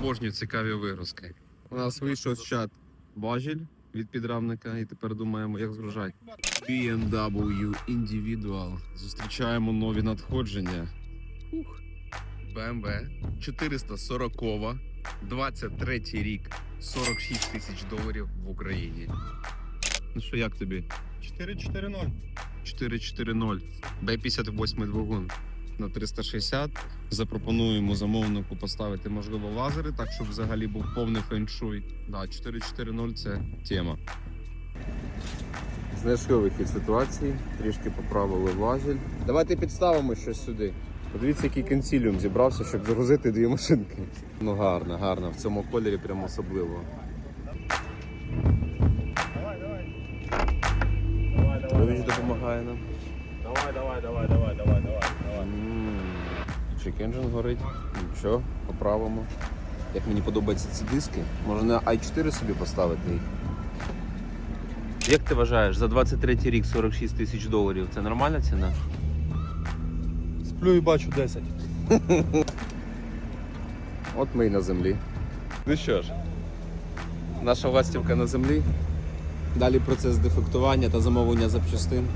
Обожнюю цікаві вигрузки. У нас вийшов з чат важіль від підрамника, і тепер думаємо, як згружати. BMW Individual. Зустрічаємо нові надходження. Ух. BMW 440, 23 рік, 46 тисяч доларів в Україні. Ну що, як тобі? 4-4-0. 440 Б58 двигун на 360. Запропонуємо замовнику поставити, можливо, лазери, так щоб взагалі був повний феншуй. Да, 440 це тема. Знайшли вихід ситуації, трішки поправили важіль. Давайте підставимо щось сюди. Подивіться, який консіліум зібрався, щоб загрузити дві машинки. Ну гарно, гарно. В цьому кольорі прямо особливо. Давай, давай. Давай, давай. Допомагає нам. Давай, давай, давай, давай, давай, давай, давай. Чекенджин горить. Нічого, поправимо. Як мені подобаються ці диски, можна на i4 собі поставити їх. Як ти вважаєш, за 23 рік 46 тисяч доларів це нормальна ціна? Сплю і бачу 10. От ми і на землі. Ну що ж, наша ластівка на землі. Далі процес дефектування та замовлення запчастин.